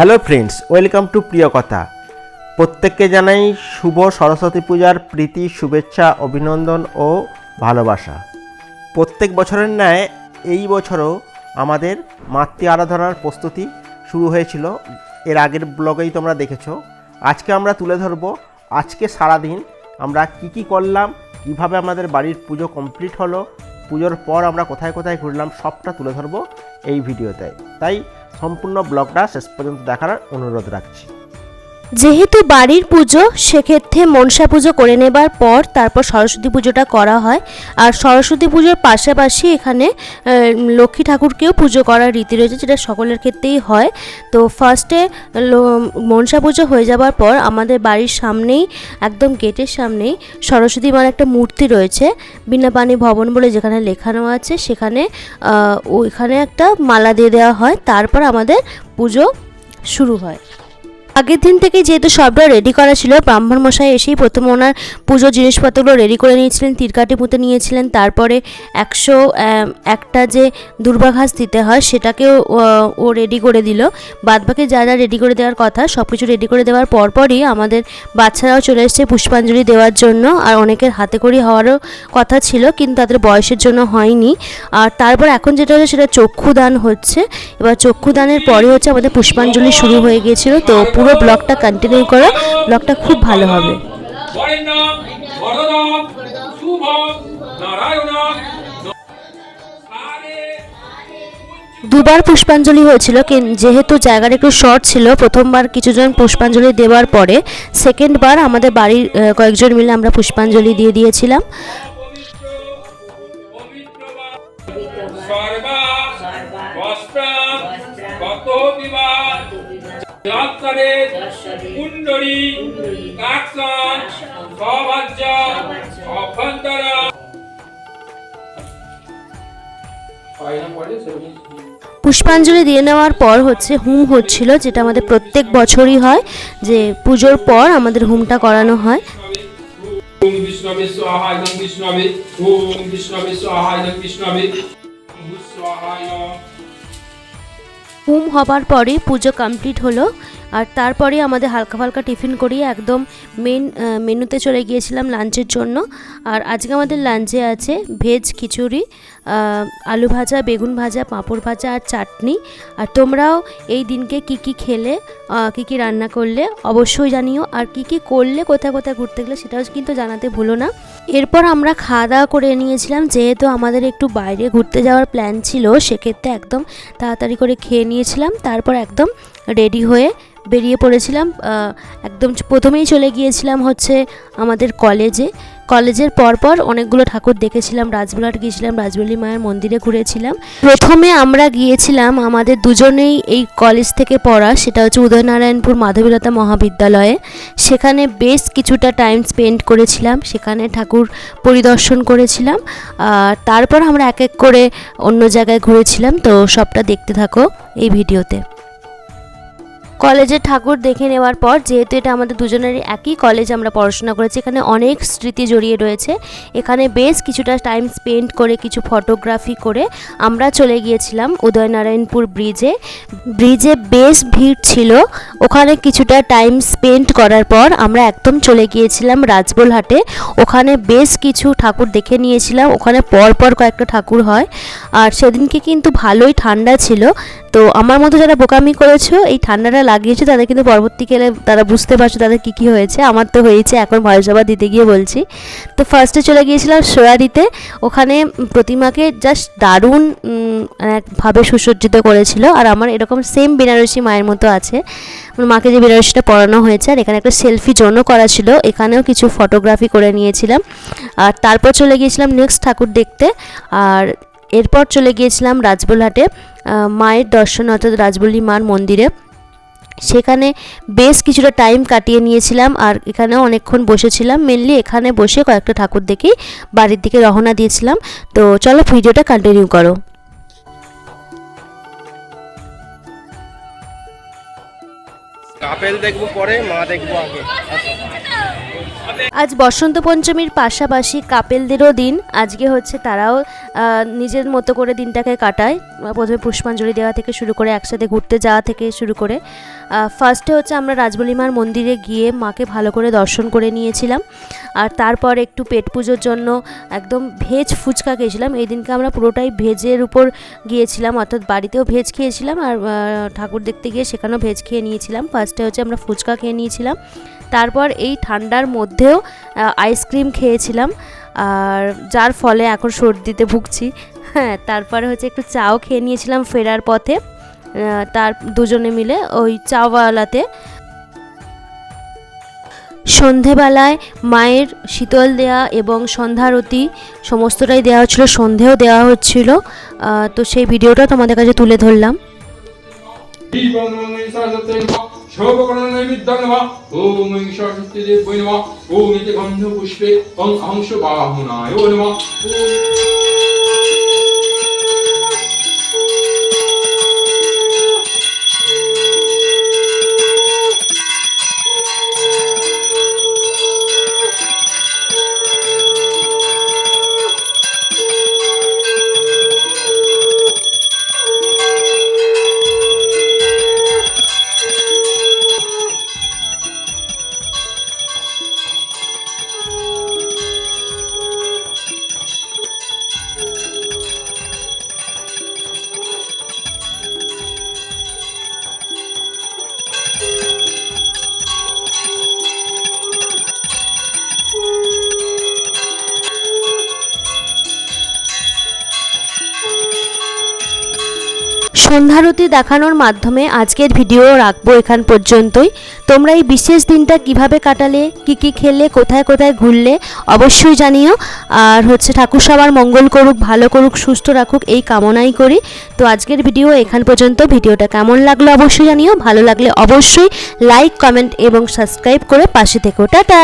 Hello friends, welcome to প্রিয় কথা। প্রত্যেককে জানাই শুভ সরস্বতী পূজার প্রীতি, শুভেচ্ছা, অভিনন্দন ও ভালোবাসা। প্রত্যেক বছরের ন্যায় এই বছরও আমাদের মাতৃ আরাধনার প্রস্তুতি শুরু হয়েছিল। এর আগের ব্লগেই তোমরা দেখেছ। আজকে আমরা তুলে ধরবো আজকে সারাদিন আমরা কি কি করলাম, কীভাবে আমাদের বাড়ির পুজো কমপ্লিট হলো, পুজোর পর আমরা কোথায় কোথায় ঘুরলাম, সবটা তুলে ধরবো এই ভিডিওতে। তাই সম্পূর্ণ ব্লগটা শেষ পর্যন্ত দেখার অনুরোধ রাখছি। যেহেতু বাড়ির পুজো, সেক্ষেত্রে মনসা পুজো করে নেবার পর তারপর সরস্বতী পুজোটা করা হয়। আর সরস্বতী পুজোর পাশাপাশি এখানে লক্ষ্মী ঠাকুরকেও পুজো করার রীতি রয়েছে, যেটা সকলের ক্ষেত্রেই হয়। তো ফার্স্টে মনসা পুজো হয়ে যাবার পর আমাদের বাড়ির সামনেই, একদম গেটের সামনেই সরস্বতী মার একটা মূর্তি রয়েছে বিনাপানি ভবন বলে যেখানে লেখানো আছে, সেখানে ওইখানে একটা মালা দিয়ে দেওয়া হয়। তারপর আমাদের পুজো শুরু হয়। আগের দিন থেকে যেহেতু সবটা রেডি করা ছিল, ব্রাহ্মণ মশাই এসেই প্রথম ওনার পুজোর জিনিসপত্রগুলো রেডি করে নিয়েছিলেন তিরকাটি পুঁতে নিয়েছিলেন, তারপরে একশো একটা যে দুর্বাঘাস দিতে হয় সেটাকেও ও রেডি করে দিল। বাদবাকি যা যা রেডি করে দেওয়ার কথা সব কিছু রেডি করে দেওয়ার পরপরই আমাদের বাচ্চারাও চলে এসেছে পুষ্পাঞ্জলি দেওয়ার জন্য, আর অনেকের হাতে করি হওয়ারও কথা ছিল, কিন্তু তাদের বয়সের জন্য হয়নি। আর তারপর এখন যেটা হচ্ছে সেটা চক্ষুদান হচ্ছে। এবার চক্ষুদানের পরে হচ্ছে আমাদের পুষ্পাঞ্জলি শুরু হয়ে গিয়েছিল, তো পুরো ব্লগটা কন্টিনিউ করো ব্লগটা খুব ভালো হবে। দুবার পুষ্পাঞ্জলি হয়েছিল যেহেতু জায়গাটা একটু শর্ট ছিল প্রথমবার কিছুজন পুষ্পাঞ্জলি দেওয়ার পরে সেকেন্ড বার আমাদের বাড়ির কয়েকজন মিলে আমরা পুষ্পাঞ্জলি দিয়ে দিয়েছিলাম। যাত্রারে কুণ্ডলী কাকসন সভাজ্য অভ্যন্তর। পুষ্পাঞ্জলি দিয়ে নেওয়ার পর হচ্ছে হুম হচ্ছিল যেটা আমাদের প্রত্যেক বছরই হয় যে পুজোর পর আমাদের হুমটা করানো হয়। ওম বিষ্ণবে স্বাহা ইদং বিষ্ণবে ওম বিষ্ণবে স্বাহা ইদং বিষ্ণবে। স্বাহায় হুম হবার পরে পুজো কমপ্লিট হলো, আর তারপরে আমাদের হালকা ফালকা টিফিন করিয়ে একদম মেন মেনুতে চলে গিয়েছিলাম লাঞ্চের জন্য। আর আজকে আমাদের লাঞ্চে আছে ভেজ খিচুড়ি আলু ভাজা, বেগুন ভাজা, পাঁপড় ভাজা আর চাটনি। আর তোমরাও এই দিনকে কি কি খেলে কি কি রান্না করলে অবশ্যই জানিও। আর কি কি করলে কোথায় কোথায় ঘুরতে গেলে সেটাও কিন্তু জানাতে ভুলো না। এরপর আমরা খাওয়া দাওয়া করে নিয়েছিলাম, যেহেতু আমাদের একটু বাইরে ঘুরতে যাওয়ার প্ল্যান ছিল, সেক্ষেত্রে একদম তাড়াতাড়ি করে খেয়ে নিয়েছিলাম, তারপর একদম রেডি হয়ে বেরিয়ে পড়েছিলাম একদম প্রথমেই চলে গিয়েছিলাম হচ্ছে আমাদের কলেজে। কলেজের পরপর অনেকগুলো ঠাকুর দেখেছিলাম রাজবিলাট গিয়েছিলাম রাজবল্লী মায়ের মন্দিরে ঘুরেছিলাম। প্রথমে আমরা গিয়েছিলাম আমাদের দুজনেই এই কলেজ থেকে পড়া, সেটা হচ্ছে উদয়নারায়ণপুর মাধবীলতা মহাবিদ্যালয়ে। সেখানে বেশ কিছুটা টাইম স্পেন্ড করেছিলাম, সেখানে ঠাকুর পরিদর্শন করেছিলাম, আর তারপর আমরা এক এক করে অন্য জায়গায় ঘুরেছিলাম। তো সবটা দেখতে থাকো এই ভিডিওতে। কলেজের ঠাকুর দেখে নেওয়ার পর, যেহেতু এটা আমাদের দুজনেরই একই কলেজ আমরা পড়াশোনা করেছি, এখানে অনেক স্মৃতি জড়িয়ে রয়েছে। এখানে বেশ কিছুটা টাইম স্পেন্ড করে, কিছু ফটোগ্রাফি করে আমরা চলে গিয়েছিলাম উদয়নারায়ণপুর ব্রিজে ব্রিজে বেশ ভিড় ছিল। ওখানে কিছুটা টাইম স্পেন্ড করার পর আমরা একদম চলে গিয়েছিলাম রাজবোলহাটে ওখানে বেশ কিছু ঠাকুর দেখে নিয়েছিলাম। ওখানে পরপর কয়েকটা ঠাকুর হয়। আর সেদিনকে কিন্তু ভালোই ঠান্ডা ছিল। তো আমার মতো যারা বোকামি করেছ, এই ঠান্ডাটা লাগিয়েছে, তাদের কিন্তু পরবর্তীকালে তারা বুঝতে পারছ তাদের কী কী হয়েছে। আমার তো হয়েছে, এখন ভয়সভা দিতে গিয়ে বলছি। তো ফার্স্টে চলে গিয়েছিলাম সোয়া দিতে। ওখানে প্রতিমাকে জাস্ট দারুণ একভাবে সুসজ্জিত করেছিল। আর আমার এরকম সেম বেনারসি মায়ের মতো আছে। মাকে যে বেনারসিটা পরানো হয়েছে, আর এখানে একটা সেলফি জোনও করা ছিল, এখানেও কিছু ফটোগ্রাফি করে নিয়েছিলাম। আর তারপর চলে গিয়েছিলাম নেক্সট ঠাকুর দেখতে। আর এরপর চলে গিয়েছিলাম রাজবলহাটে মায়ের দর্শন অর্থাৎ রাজবল্লী মার মন্দিরে। সেখানে বেশ কিছুটা টাইম কাটিয়ে নিয়েছিলাম আর এখানেও অনেকক্ষণ বসেছিলাম। মেনলি এখানে বসে কয়েকটা ঠাকুর দেখেই বাড়ির দিকে রওনা দিয়েছিলাম। তো চলো ভিডিওটা কন্টিনিউ করো। কাপেল দেখব পরে, মা দেখব আগে। আজ বসন্ত পঞ্চমীর পাশাপাশি কাপেলদেরও দিন। আজকে হচ্ছে তারাও নিজের মতো করে দিনটাকে কাটায়। প্রথমে পুষ্পাঞ্জলি দেওয়া থেকে শুরু করে একসাথে ঘুরতে যাওয়া থেকে শুরু করে। ফার্স্টে হচ্ছে আমরা রাজবলিমার মন্দিরে গিয়ে মাকে ভালো করে দর্শন করে নিয়েছিলাম। আর তারপর একটু পেট পুজোর জন্য একদম ভেজ ফুচকা খেয়েছিলাম। এই দিনকে আমরা পুরোটাই ভেজের উপর গিয়েছিলাম, অর্থাৎ বাড়িতেও ভেজ খেয়েছিলাম। আর ঠাকুর দেখতে গিয়ে সেখানেও ভেজ খেয়ে নিয়েছিলাম। ফার্স্টে হচ্ছে আমরা ফুচকা খেয়ে নিয়েছিলাম। তারপর এই ঠান্ডার মধ্যেও আইসক্রিম খেয়েছিলাম। আর যার ফলে এখন সর্দিতে ভুগছি। হ্যাঁ তারপরে হচ্ছে একটু চাও খেয়ে নিয়েছিলাম ফেরার পথে। তার দুজনে মিলে ওই চাওয়ালাতে সন্ধেবেলায় মায়ের শীতল দেয়া এবং সন্ধ্যারতি সমস্তটাই দেওয়া হচ্ছিল, সন্ধেও দেওয়া হচ্ছিল। তো সেই ভিডিওটা তোমাদের কাছে তুলে ধরলাম। ওম ঈশ্বরশক্তি দেবৈ নমঃ ওম ইতি গন্ধ পুষ্পে ওম হংস বাহুনায় নমঃ। ওম সন্ধ্যারতি দেখানোর মাধ্যমে আজকের ভিডিও রাখব এখান পর্যন্তই। তোমরা এই বিশেষ দিনটা কীভাবে কাটালে, কি কি খেলে, কোথায় কোথায় ঘুরলে, অবশ্যই জানিও। আর হচ্ছে ঠাকুর সবার মঙ্গল করুক, ভালো করুক, সুস্থ রাখুক, এই কামনাই করি। তো আজকের ভিডিও এখান পর্যন্ত। ভিডিওটা কেমন লাগল অবশ্যই জানিও। ভালো লাগলে অবশ্যই লাইক কমেন্ট এবং সাবস্ক্রাইব করে পাশে থেকো। টাটা!